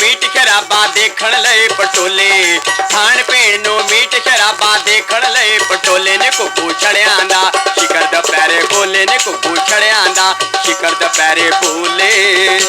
Meat ਸ਼ਰਾਬਾਂ ਦੇਖਣ ਲਈ ਪਟੋਲੇ। ਖਾਣ ਪੀਣ ਨੂੰ ਮੀਟ ਸ਼ਰਾਬਾਂ ਦੇਖਣ ਲਈ ਪਟੋਲੇ ਨੇ ਕੁੱਕੂ ਛੜਿਆਂ ਦਾ। ਸ਼ਿਕਰ ਦੁਪਹਿਰੇ ਬੋਲੇ ਨੇ ਕੁੱਕੂ ਛੜਿਆਂ ਦਾ। ਸ਼ਿਕਰ ਦੁਪਹਿਰੇ ਬੋਲੇ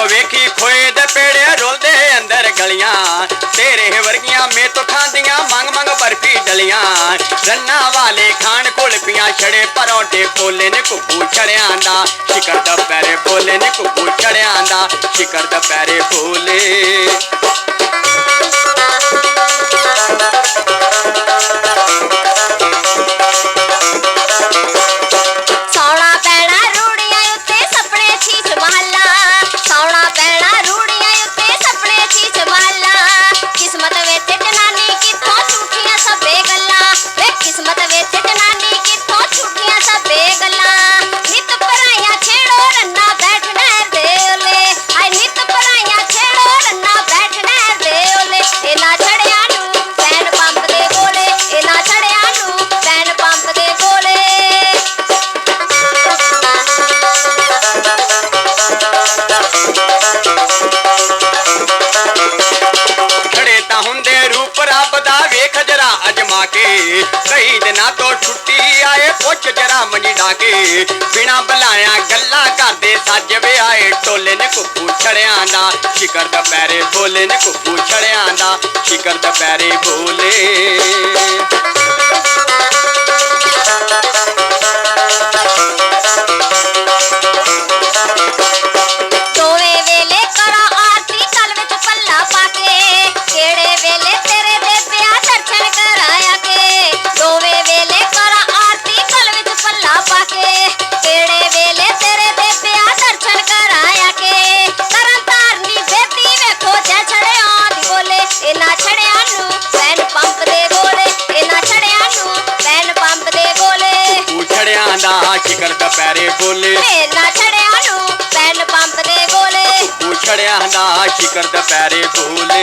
ਲੁਕ ਵੇਖੀ ਖੋਏ ਦੇ ਪੇੜੇ ਰੋਲਦੇ ਅੰਦਰ ਗਲੀਆਂ। ਤੇਰੇ ਵਰਗੀਆਂ ਮੇ ਤੋਂ ਖਾਂਦੀਆਂ ਮੰਗ ਮੰਗ ਬਰਫੀ ਡਲੀਆਂ। ਰੰਨਾ ਵਾਲੇ ਖਾਣ ਕੁਲਪੀਆਂ ਛੜੇ ਪਰੌਂਠੇ ਕੋਲੇ ਨੇ ਕੁੱਕੂ ਛੜਿਆਂ ਦਾ। ਸ਼ਿਕਰ ਦੁਪਹਿਰੇ ਬੋਲੇ ਨੇ ਕੁੱਕੂ ਛੜਿਆਂ ਦਾ। ਸ਼ਿਕਰ ਦੁਪਹਿਰੇ ਬੋਲੇ ಬೆಳ ਕੇ। ਕਈ ਦਿਨਾਂ ਤੋਂ ਛੁੱਟੀ ਆਏ, ਪੁੱਛ ਜਰਾ ਮੰਜੀ ਡਾਕੇ ਬਿਨਾ ਬੁਲਾਇਆ ਗੱਲਾਂ ਕਰਦੇ ਸੱਜ ਵੇ ਆਏ ਟੋਲੇ ਨੇ ਕੁੱਕੂ ਛੜਿਆਂ ਦਾ। ਸ਼ਿਕਰ ਦੁਪਹਿਰੇ ਬੋਲੇ ਨੇ ਕੁੱਕੂ ਛੜਿਆਂ ਦਾ। ਸ਼ਿਕਰ ਦੁਪਹਿਰੇ ਬੋਲੇ। ਇਹਨਾਂ ਛੜਿਆਂ ਨੂੰ ਪੈਨ ਪੰਪ ਦੇ ਗੋਲੇ ਇਹਨਾਂ ਛੜਿਆਂ ਨੂੰ ਪੈਨ ਪੰਪ ਦੇ ਗੋਲੇ। ਕੁੱਕੂ ਛੜਿਆਂ ਦਾ ਸ਼ਿਕਰ ਦੁਪਹਿਰੇ ਬੋਲੇ। ਇਹਨਾਂ ਛੜਿਆਂ ਨੂੰ ਪੈਨ ਪੰਪ ਦੇ ਗੋਲੇ। ਕੁੱਕੂ ਛੜਿਆਂ ਦਾ ਸ਼ਿਕਰ ਦੁਪਹਿਰੇ ਬੋਲੇ।